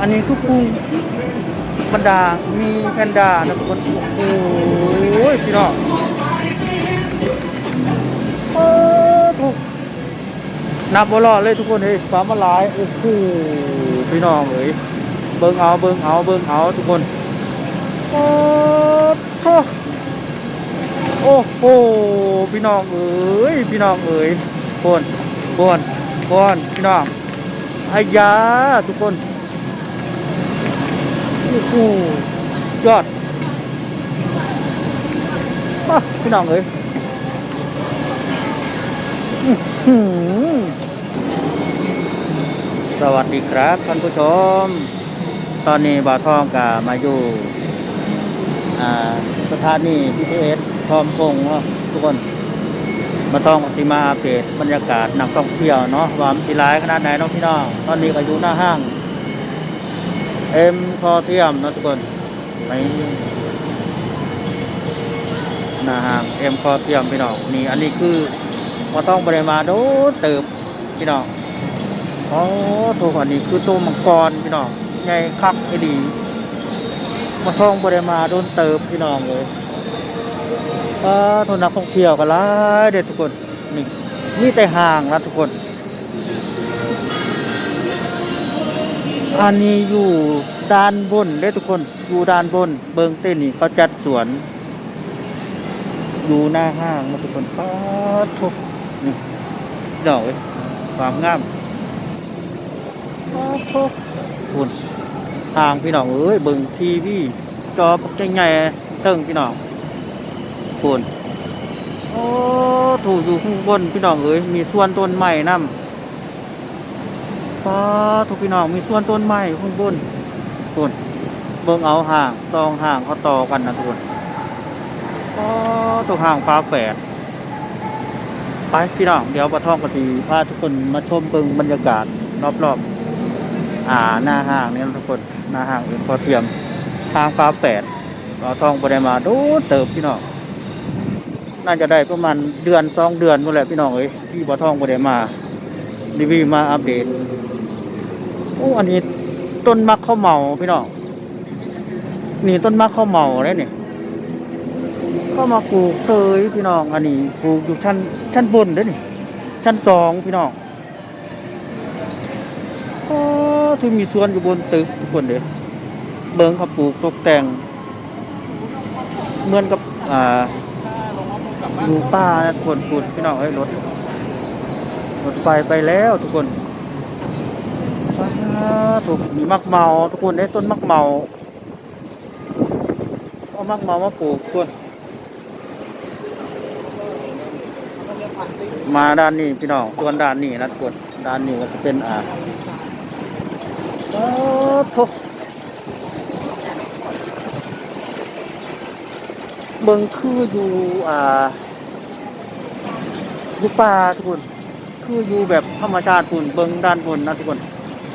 อันนี้คือฟูบรรดา มีแพนด้านะทุกคนโอ้โหพี่น้องโอ้ถูกนับบอดเลยทุกคนเฮ้ยฟ้ามาหลายโอ้โหพี่น้องเอ้ยเบิ่งเอาเบิ่งเอาเบิ่งเอาทุกคนโอ้โหโอ้โหพี่น้องเอ้ยพี่น้องเอ้ยคนคนคนพี่น้องอายาทุกคน โอ้โหยอดมาพี่น้องเอ้ยสวัสดีครับท่านผู้ชม ตอนนี้บ่าวทองกามาอยู่สถานี BTS พร้อมพงษ์เนาะทุกคน มาต้องสิมาอัปเดตบรรยากาศนักท่องเที่ยวเนาะความสิหลายขนาดไหนเนาะพี่น้อง ตอนนี้ก็อยู่หน้าห้าง เอ็มพอเทียมนะทุกคนไปหน้าห้างเอ็มพอเทียมพี่น้องนี่อันนี้คือมาต้องบริมาโดนเติบพี่น้องอ๋อถูกอันนี้คือตัวมังกรพี่น้องใหญ่คักไอ้ดีมาท่องบริมาโดนเติบพี่น้องเลยอ่าทุนนักท่องเที่ยวกันหลายเด็ดทุกคนนี่มีแต่ห่างนะทุกคน อันนี้อยู่ด้านบนเด้อทุกคน อยู่ด้านบน เบิงเต้นนี่เขาจัดสวน อยู่หน้าห้างนะทุกคนป้าทุกนี่ดอกเอ้ยความงามป้าทุกคุณทางพี่น้องเอ้ยเบิงทีวีจอปักใหญ่เติ้งพี่น้องคุณโอ้ถูกอยู่ข้างบนพี่น้องเอ้ยมีส่วนต้นไม้น้ำ ป้าทุกพี่น้องมีส่วนต้นไม้ข้างบนต้นเบิ่งเอาห่างซองห่างเขาต่อกันนะทุกคนป้าตัวห่างฟ้าแฝดไปพี่น้องเดี๋ยวปะท่องกะทีพาทุกคนมาชมเบิ่งบรรยากาศรอบๆอ่าหน้าห้างนี่ทุกคนหน้าห้างเอ็มพอเทียมทางฟ้าแฝดเราท่องไปได้มาดูเติบพี่น้องน่าจะได้ประมาณเดือนสองเดือนนู่นแหละพี่น้องเอ้ยที่บ่ท่องไปได้มา รีวิวมาอัปเดตโอ้อันนี้ต้นมักข้าวเมาพี่น้องนี่ต้นมักข้าวเมาเลยนี่ก็มาปลูกเคยพี่น้อง อันนี้ปลูกอยู่ชั้นชั้นบนเด้อนี่ชั้นสองพี่น้องโอ้ที่มีสวนอยู่บนตึกทุกคนเด้อเบิงเขาปลูกตกแต่งเหมือนกับอ่าอยู่ป่านะทุกคนปลูกพี่น้องเอ้รถ รถไฟไปแล้วทุกคนถูกมีมักเมา ทุกคนได้ต้นมักเมาเอามักเมามาปลูกส่วนมาด้านนี้พี่น้องส่วนด้านนี้นะทุกคนด้านนี้ก็จะเป็นอ่าทุกเบิงคืออยู่อ่าอยู่ป่าทุกคน คืออยู่แบบธรรมชาติคุณเบิงด้านบนนะทุกคน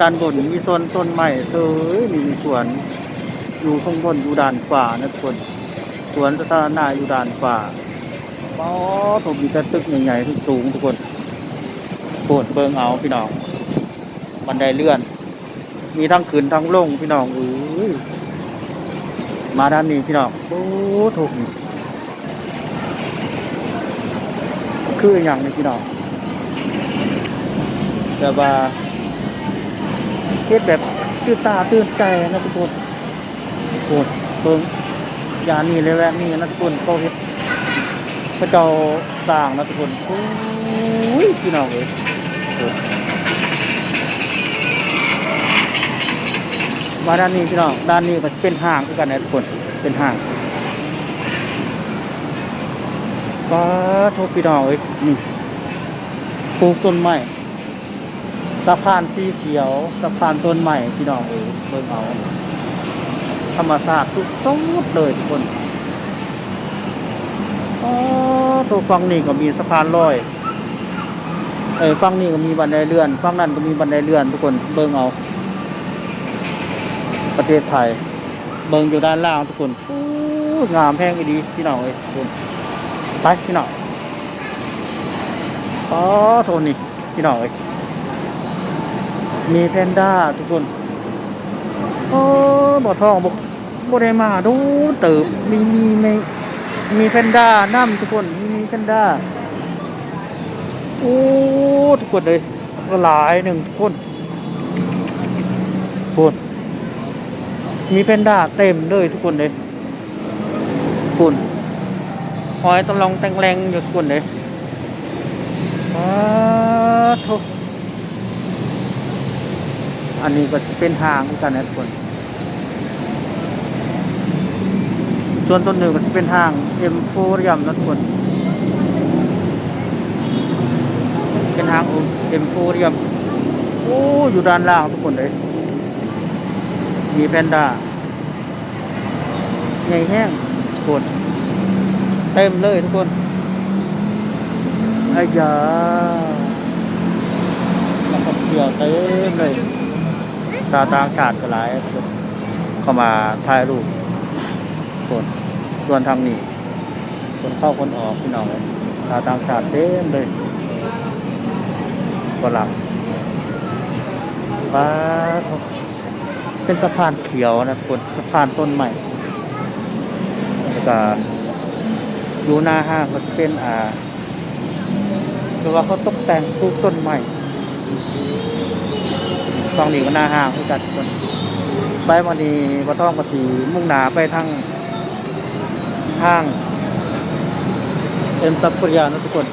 ด้านบนมีต้นต้นไม้เสยนี่มีสวน อยู่ข้างบนอยู่ด้านฝ่านะทุกคนสวนสาธารณะอยู่ด้านฝ่าอ๋อผมมีแต่ตึกใหญ่ๆทุกสูงทุกคนโคตรเบิงเอาพี่น้องบันไดเลื่อน มีทั้งขึ้นทั้งลงพี่น้องเอ้ยมาด้านนี้พี่น้องโอ้ถูกนี่คืออย่างนี้พี่น้อง แต่ว่าเฮ็ดแบบตื่นตาตื่นใจนะทุกคนโคตรเบิ่งยานี่เลยแวะนี่นะทุกคนเขาเฮ็ดพระเจ้าสร้างนะทุกคนโอ้ยพี่น้องเอ้ยมาด้านนี้พี่น้องด้านนี้ก็เป็นห้างกันนะทุกคนเป็นห้างก็ทุกพี่น้องเอ้ยนี่ปลูกต้นไม้ สะพานสีเขียวสะพานต้นใหม่พี่น้องเอ๋ยเบิ่งเอาธรรมศาสตร์ทุกสดเลยทุกคนอ๋อตัวฝั่งนี้ก็มีสะพานลอยเอ้ยฝั่งนี้ก็มีบันไดเลื่อนฝั่งนั้นก็มีบันไดเลื่อน ทุกคนเบิ่งเอา ประเทศไทย เบิ่งอยู่ด้านล่างทุกคนโอ้งามแพงดีพี่น้องเอ้ยทุกคนไปพี่น้องอ๋อโทนี่พี่น้องเอ้ย มีแพนด้าทุกคนโอ้บ่ทองบ่บ่ได้มาดูเติบมีมีไมีมีแพนด้านํทุกคนมีมีแพนด้าโอ้ทุกคนเลยก็หลายหนึ่งทุกคนทุกคนมีแพนด้าเต็มเลยทุกคนเลยทุกคนหอยตะลองแตงแรงอยู่ทุกคนเลยว้าทุก อันนี้ก็เป็นทางกันนะทุกคนส่วนต้นหนึ่งก็จะเป็นทางเอ็มโฟรียมนะทุกคนเป็นทางเอ็มโฟรียมโอ้อยู่ด้านล่างทุกคนเลยมีแพนด้าใหญ่แห้งทุกคนเต็มเลยทุกคนอายาแล้วก็เกี่ยวเต็มเลย ชาวต่างชาติก็หลายคนเข้ามาถ่ายรูปคนส่วนทางนี้คนเข้าคนออกพี่น้องเลยชาวต่างชาติเต็มเลยก็หลับป้าเป็นสะพานเขียวนะคนสะพานต้นใหม่แล้วก็อยู่หน้าห้างก็จะเป็นอ่าคือว่าเขาตกแต่งปลูกต้นใหม่ ตองนี้ก็หน้าห้างคือกันทุกคนไปวันนี้ปะท่องปะสีมุ่งหนาไปทางห้างเอ็มซัฟเฟรียนะทุกคน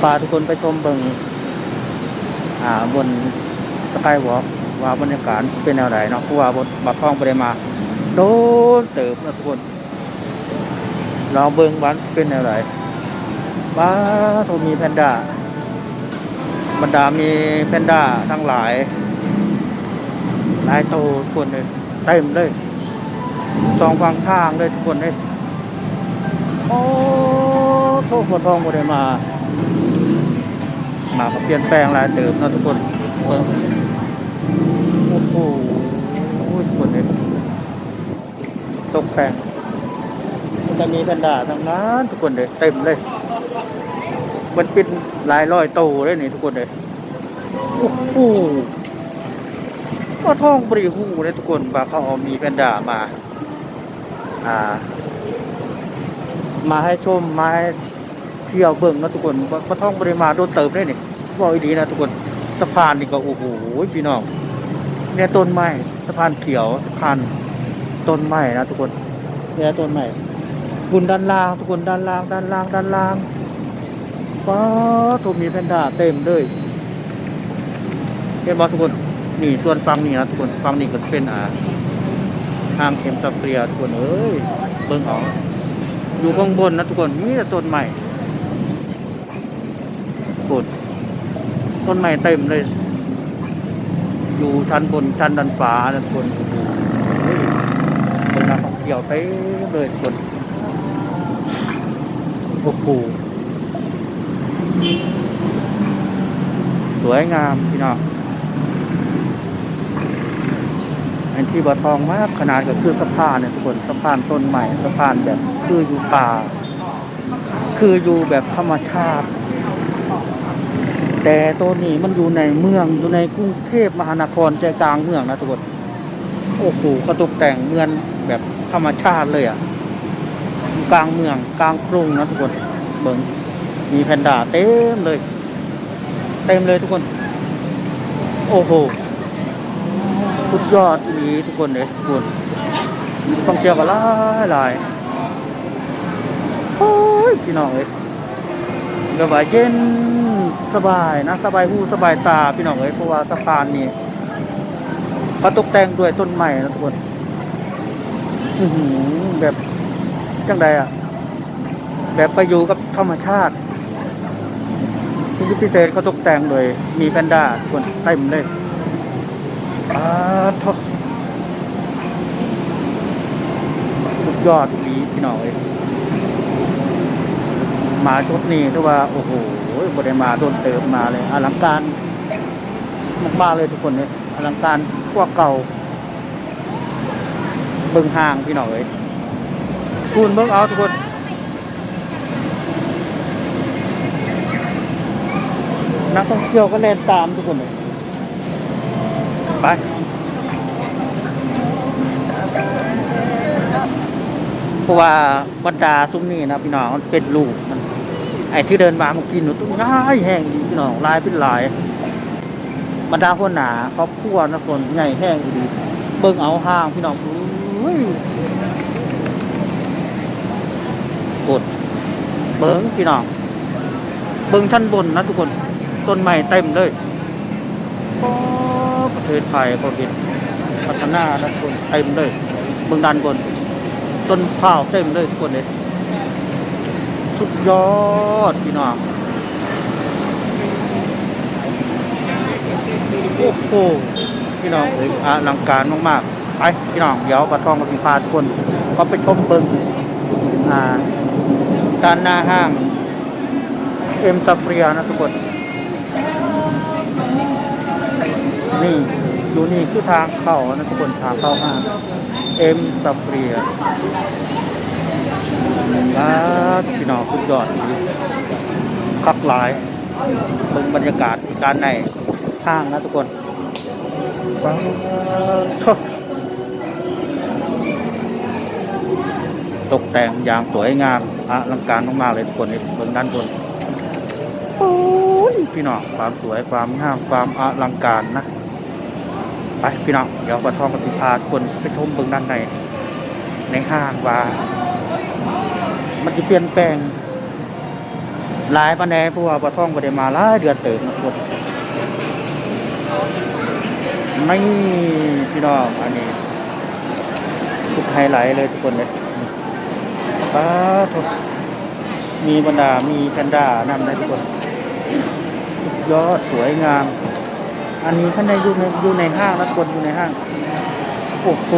พาทุกคนไปชมเบิงอ่าบนสกายวอล์กว่าบรรยากาศเป็นแนวไหนเนาะเพราะว่าบนบัดท่องไปได้มาโดนเติบนะทุกคนลองเบิงวันเป็นแนวไหนบ้าโทมีแพนด้า บรรดามีแพนด้าทั้งหลายหลายโตวทุกคนเลยเต็มเลยสองฝั่งทางเลยทุกคนเลยโอ้โทษหัวทองหมดเลยมามาก็เปลี่ยนแปลงหลายเติมนะทุกคนโอ้โหทุกคนเลยตกแต่งจะมีแพนด้าทั้งนั้นทุกคนเลยเต็มเลย มันเป็นหลายร้อยโตเลยนี่ทุกคนเลยโอ้โหก็ท่องบริหูเลยทุกคนว่าเขาเอามีแพนด้ามา อ่า มาให้ชมมาให้เที่ยวเบิ่งนะทุกคนก็ท่องบริมาโดนเติมได้นี่บอกดีนะทุกคนสะพานนี่ก็โอ้โหพี่น้องเนี่ยต้นไม้สะพานเขียวสะพานต้นไม้นะทุกคนเนี่ยต้นไม้บุญด้านล่างทุกคนด้านล่างด้านล่างด้านล่าง ป้าถูกมีแพนด้าเต็มเลยเห็นบอทุกคนนี่ส่วนฟังนี่นะทุกคนฟังนี่ก็เป็นอ่าทางเข็มซาเฟียทุกคนเอ้ยเบิ่งเอาอยู่ข้างบนนะทุกคนมีแต่ต้นใหม่กดต้นใหม่เต็มเลย อยู่ชั้นบนชั้นดันฟ้านะทุกคนเฮ้ยคนนักท่องเที่ยวเต็มเลยทุกคนโอ้โห สวยงามพี่น้องอันที่บ่ทองมากขนาดก็คือสะพานเนี่ยทุกคนสะพานต้นใหม่สะพานแบบคืออยู่ป่า คืออยู่แบบธรรมชาติ แต่ตัวนี้มันอยู่ในเมืองอยู่ในกรุงเทพมหานครใจกลางเมืองนะทุกคนโอ้โหเขาตกแต่งเมืองแบบธรรมชาติเลยอะกลางเมืองกลางกรุงนะทุกคนเบิ่ง มีแพนด้าเต็มเลย เต็มเลยทุกคน โอ้โหสุดยอดมีทุกคนเลยทุกคนต้องเที่ยวกันหลายหลายโอ้ยพี่น้องเลยก็ว่าเย็นสบายนะ สบายหูสบายตาพี่น้องเลยเพราะว่าสะพานนี่เขาตกแต่งด้วยต้นไม้นะทุกคนแบบจังใดอะ แบบไปอยู่กับธรรมชาติ สิ่งที่พิเศษเขาตกแต่งโดยมีแพนด้าทุกคนเต็มเลยอาทอสุดยอดดีพี่น้องเอ้ยมาชุดนี้ถือว่า โอ้โหบได้มาโดนเติมมาเลยอลังการมากๆเลยทุกคนเนี่ยอลังการกว่าเก่า เบิ่งห่างพี่น้องเอ้ยคุณเบิ่งเอาทุกคน นักท่องเที่ยวก็เล่นตามทุกคนไปเพราะว่าบรรดาซุ้มนี่นะพี่น้องเป็นลูกไอ้ที่เดินมามากินหนูตุ้งง่ายแห้งดีพี่น้องลายเป็นลายบรรดาคนหนาเขาพัวนะคนใหญ่แห้งดีเบิ่งเอาห้างพี่น้องกดเบิ้งพี่น้อง เบิ้งท่านบนนะทุกคน ต้นไม้เต็มเลยโอ้ประเทศไทยก็เห็นพัฒนานะทุกคนเต็มเลยเบิ่งด้านบนต้นข้าวเต็มเลยทุกคนเลยสุดยอดพี่น้องโอ้โหพี่น้องเอ้ยอลังการมากๆไปพี่น้องเดี๋ยวปลาทองกับพี่พาทุกคนก็ไปชมเบิงอ่าด้านหน้าห้างเอ็มซาเฟียนะทุกคน นี่อยู่นี่คือทางเข้านะทุกคนทางเข้าห้างเอ็มซาเฟียครับพี่น้องสุดยอดดีคักหลายเบิ่งบรรยากาศการในห้างนะทุกคนว้าวโถ่ตกแต่งอย่างสวยงามอลังการมากๆเลยทุกคนนี่เบิ่งด้านบนโอ้ยพี่น้องความสวยความงามความอลังการนะ ไปพี่น้องเดี๋ยวปะทองปฏิพาทุกคนไปชมเบิ่งด้านในในห้างว่า มันจะเปลี่ยนแปลงหลายปันแหนเพราะว่าปลาท่องประเดมาหลายเดือนเติมนะทุกคนไม่พี่น้องอันนี้ทุกไฮไลท์เลยทุกคนเลยป้าทุกมีบรรดามีแพนด้านำนะทุกคนยอดสวยงาม อันนี้ข้างในอยู่ในอยู่ในห้างนะทุกคนอยู่ในห้าง โอ้โห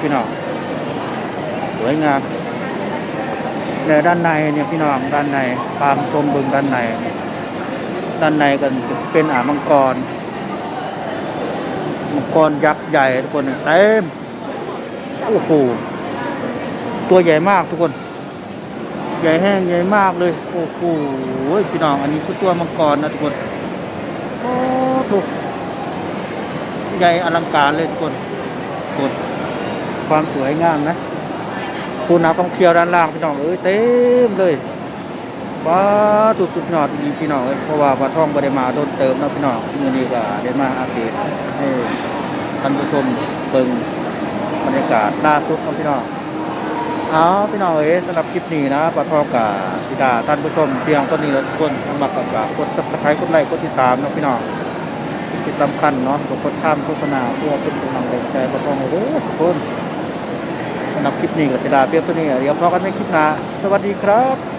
พี่น้องสวยงามแล้วด้านในเนี่ยพี่น้องด้านในตามชมบึงด้านใน ด้านในกันเป็นอ่างมังกร มังกรยักษ์ใหญ่ทุกคนเต็มโอ้โหตัวใหญ่มากทุกคน ใหญ่แห้งใหญ่มากเลยโอ้โหพี่น้องอันนี้คือตัวมังกรนะทุกคนโอ้ถูก ใหญ่อลังการเลยทุกคนกดความสวยงามนะตูนักท่องเที่ยวด้านล่างพี่น้องเอ้ยเต็มเลยว้าสุดสุดยอดดีพี่น้องเอ้ยเพราะว่าปลาท่องบ่ได้มาโดนเติมนะพี่น้องมือนี้ก็ได้มาอัปเดตให้ท่านผู้ชมเบิ่งบรรยากาศล่าสุดเนาะพี่น้องเอาพี่น้องเอ้ยสำหรับคลิปนี้นะปลาท่องกับสิดาท่านผู้ชมเพียงเท่านี้แล้วทุกคนสมัครกับกด Subscribe กดไลค์กดติดตามนะพี่น้อง ที่สำคัญเนาะกดกดข้ามโฆษณาเพื่อเป็นกำลังใจปลาท่องเด้อทุกคนสำหรับคลิปนี้ก็เสียดายเพียงตัวนี้เดี๋ยวพอกันในคลิปหน้าสวัสดีครับ